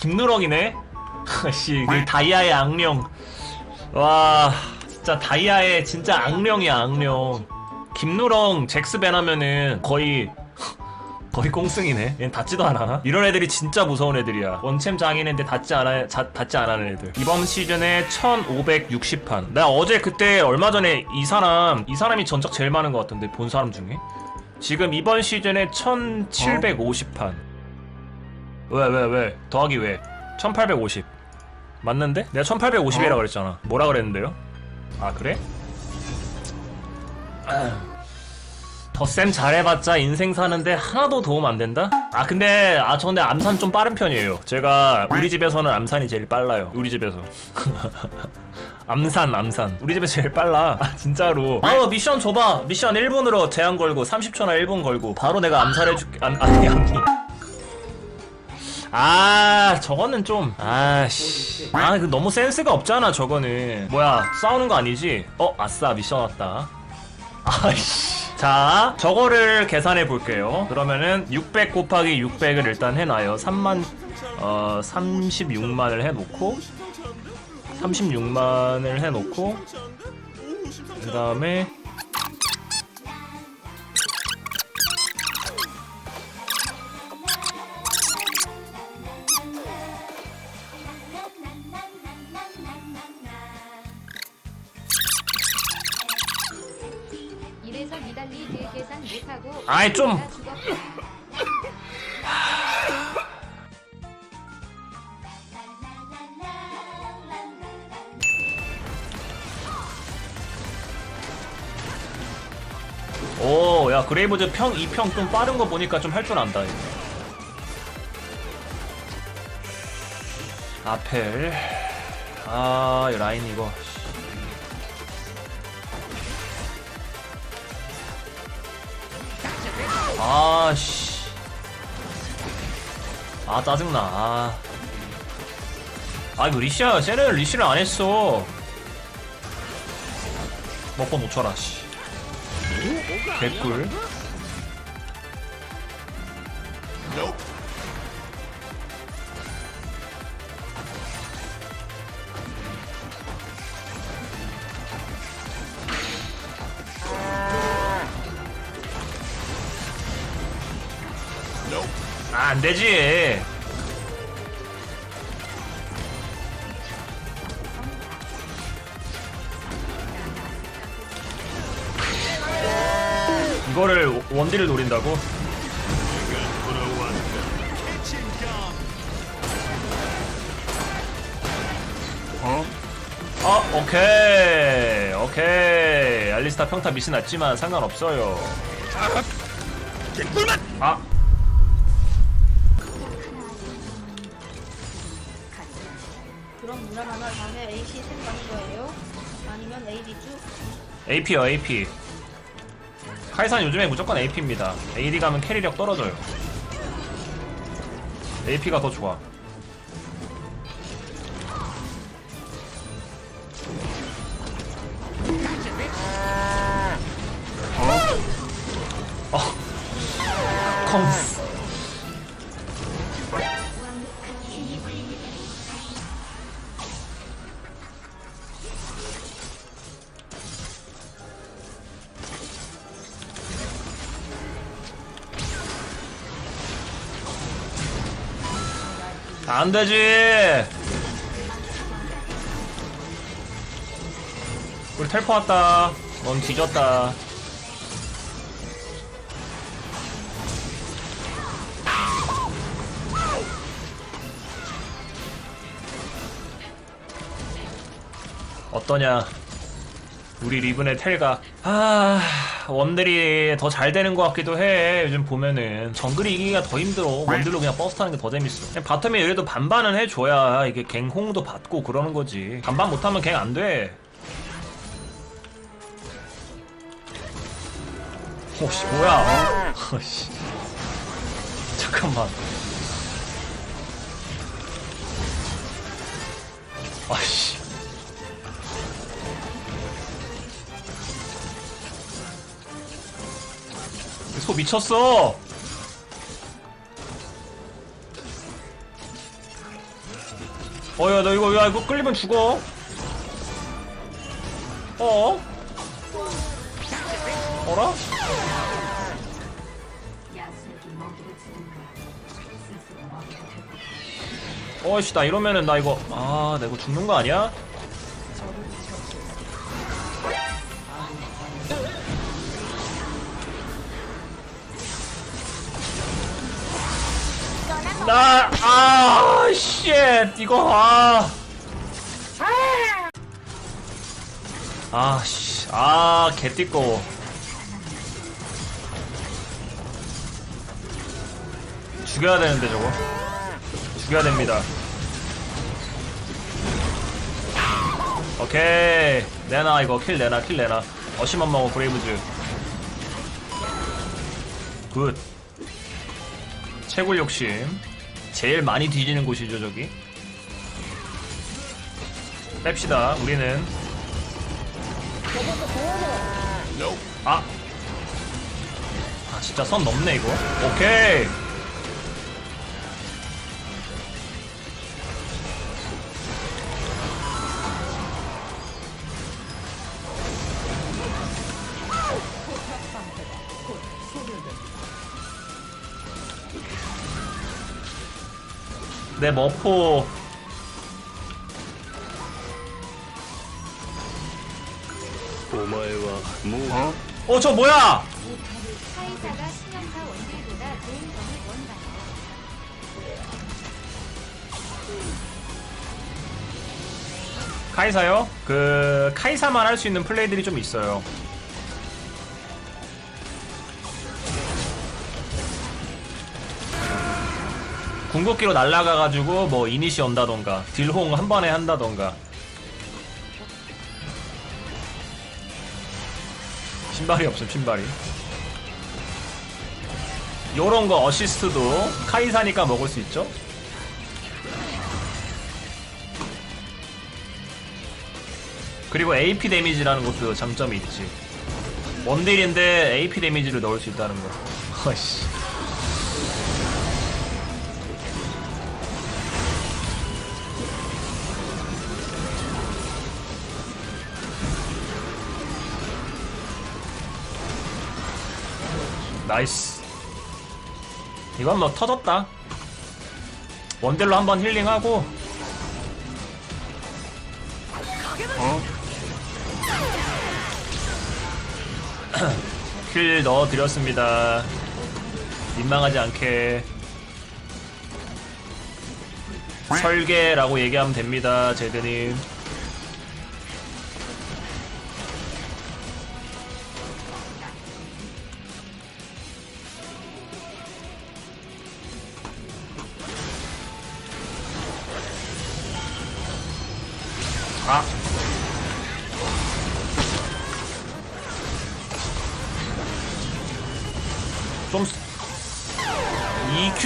김누렁이네? 씨, 그 다이아의 악령. 와, 진짜 다이아의 진짜 악령이야, 악령. 김누렁 잭스벤 하면은 거의 거의 꽁승이네. 얘는 닿지도 않아. 이런 애들이 진짜 무서운 애들이야. 원챔 장인인데 닿지 않아, 자, 닿지 안 하는 애들. 이번 시즌에 1560판. 나 어제 그때 얼마 전에 이 사람, 이 사람이 전적 제일 많은 것 같던데, 본 사람 중에. 지금 이번 시즌에 1750판. 왜, 왜, 왜? 더하기 왜? 1850. 맞는데? 내가 1850이라 그랬잖아. 뭐라 그랬는데요? 아, 그래? 덧셈 잘해봤자 인생 사는데 하나도 도움 안 된다? 아 근데 아 저 근데 암산 좀 빠른 편이에요 제가 우리 집에서는 암산이 제일 빨라요 우리 집에서 암산 암산 우리 집에서 제일 빨라 아 진짜로 아 미션 줘봐 미션 1분으로 제한 걸고 30초나 1분 걸고 바로 내가 암살해줄게 아, 아니 아니 아 저거는 좀 아씨 아 그 너무 센스가 없잖아 저거는 뭐야 싸우는 거 아니지? 어 아싸 미션 왔다 아이씨. 자, 저거를 계산해 볼게요. 그러면은 600 곱하기 600을 일단 해놔요. 3만, 어, 36만을 해놓고, 36만을 해놓고, 그 다음에, 아이, 좀. 오, 야, 그레이브즈 평, 2평 좀 빠른 거 보니까 좀 할 줄 안다, 이거. 아펠. 아, 이 라인 이거. 아, 씨. 아, 짜증나. 아. 아, 이거 리시야, 쟤는 리시를 안 했어. 먹고 놓쳐라, 씨. 개꿀. 안 되지. 이거를 원딜을 노린다고? 어, 오케이, 오케이. 알리스타 평타 미스 났지만 상관없어요. 아, 무난 하나 다음에 AC 템 가는 거예요? 아니면 AD 쭉? AP요, AP. 카이산 요즘에 무조건 AP입니다. AD 가면 캐리력 떨어져요. AP가 더 좋아. 어? 컴스. 안 되지. 우리 텔포 왔다. 넌 뒤졌다. 어떠냐? 우리 리븐의 텔가 아 원들이 더 잘 되는 것 같기도 해 요즘 보면은. 정글이 이기기가 더 힘들어. 원들로 그냥 버스 타는 게 더 재밌어. 바텀이 그래도 반반은 해줘야 이게 갱홍도 받고 그러는 거지. 반반 못하면 갱 안돼. 오씨 뭐야? 어씨. 잠깐만. 아씨 소 미쳤어. 어야 너 이거 야 이거 끌리면 죽어 어? 어라? 어이씨 나 이러면은 나 이거 아나 이거 죽는 거 아니야? 나, 아, 쉣, 이거, 아. 아, 씨, 아, 개띠꺼워. 죽여야 되는데, 저거. 죽여야 됩니다. 오케이. 내놔, 이거. 킬 내놔, 킬 내놔. 어시만 먹어, 브레이브즈. 굿. 채굴 욕심. 제일 많이 뒤지는 곳이죠, 저기. 뺍시다, 우리는. 아! 아, 진짜 선 넘네, 이거. 오케이! 내 머포. 어? 저 뭐야? 카이사가 신형사 원딜보다 좋은 점이 뭔가요? 카이사요? 그 카이사만 할 수 있는 플레이들이 좀 있어요 궁극기로 날아가가지고 뭐 이니시 온다던가 딜홍 한 번에 한다던가. 신발이 없음 신발이. 요런 거 어시스트도 카이사니까 먹을 수 있죠? 그리고 AP 데미지라는 것도 장점이 있지. 원딜인데 AP 데미지를 넣을 수 있다는 거. 어이씨 나이스. 이건 뭐 터졌다. 원딜로 한번 힐링하고. 킬 넣어드렸습니다. 민망하지 않게. 설계라고 얘기하면 됩니다 제드님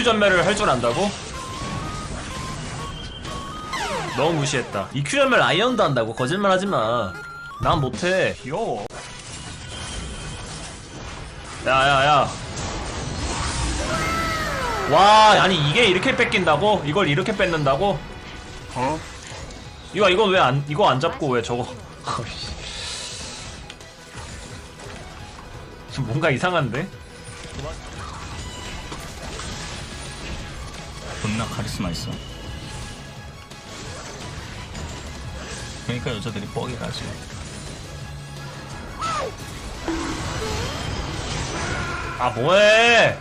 EQ 전멸을 할 줄 안다고? 너무 무시했다. EQ 전멸 아이언도 한다고 거짓말하지 마. 난 못해. 귀여워. 야야야. 와 아니 이게 이렇게 뺏긴다고? 이걸 이렇게 뺏는다고? 어? 이거 이거 왜안 이거 안 잡고 왜 저거? 좀 뭔가 이상한데? 존나 카리스마 있어. 그러니까 여자들이 뻑이 가지. 아 뭐해?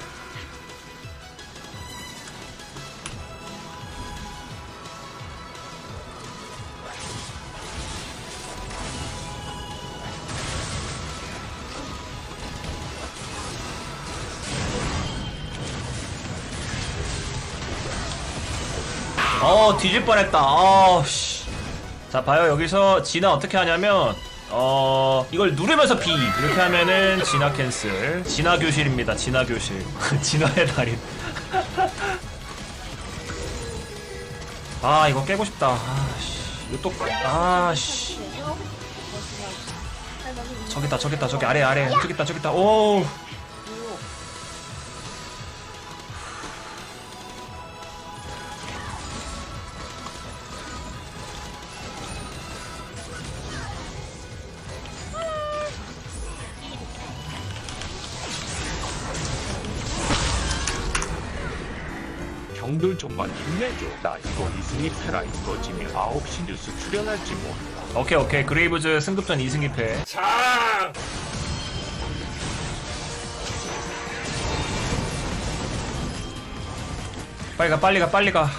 어 뒤질 뻔했다. 아 씨. 자 봐요. 여기서 진화 어떻게 하냐면 어 이걸 누르면서 B. 이렇게 하면은 진화 캔슬 진화 교실입니다. 진화 교실. 진화의 달인. 아 이거 깨고 싶다. 아씨. 이거 또아씨. 저기 있다 저기 있다 저기 아래 아래. 저기 있다 저기 있다. 오 형들 좀만 힘내줘. 나 이거 이승희 패라 이거 지면 9시 뉴스 출연할지 뭐. 오케이 오케이 그레이브즈 승급전 2승 2패 장! 빨리 가 빨리 가 빨리 가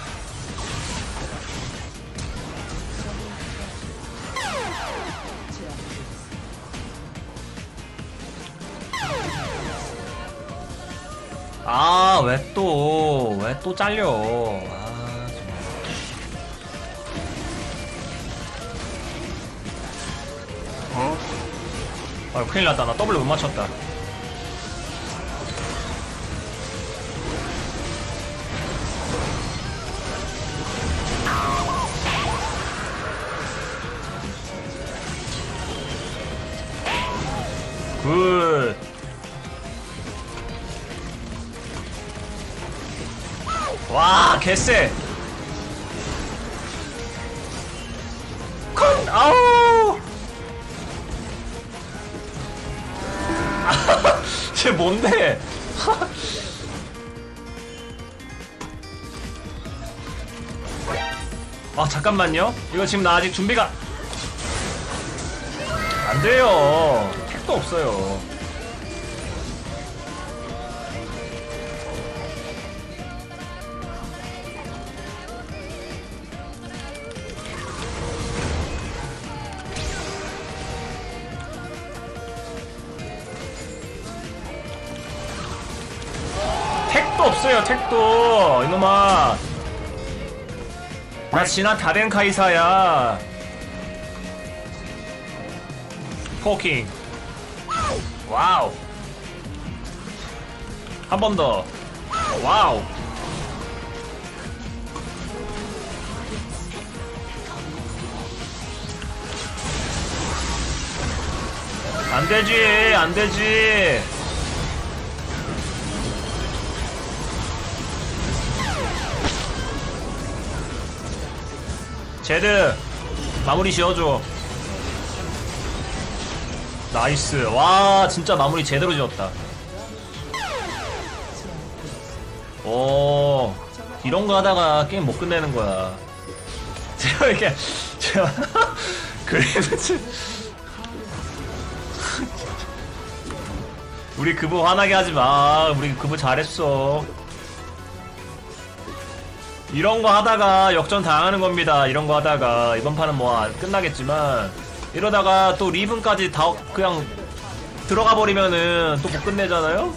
아, 왜 또, 왜 또 잘려. 아, 정말. 아, 큰일 났다. 나 더블 못 맞췄다. 굿. 와, 개쎄. 컷! 아우! 쟤 뭔데? 아, 잠깐만요. 이거 지금 나 아직 준비가 안 돼요. 택도 없어요. 택도 없어요, 택도. 이놈아. 나 지난 다른 카이사야. 포킹. 와우. 한 번 더. 와우. 안 되지, 안 되지. 제드 마무리 지어줘. 나이스. 와 진짜 마무리 제대로 지었다. 오 이런 거 하다가 게임 못 끝내는 거야. 제가 이렇게 제가 그래도 진- 우리 그부 화나게 하지 마. 우리 그부 잘했어 이런 거 하다가 역전 당하는 겁니다. 이런 거 하다가 이번 판은 뭐 안- 끝나겠지만 이러다가 또 리븐까지 다 그냥 들어가 버리면은 또 못 끝내잖아요.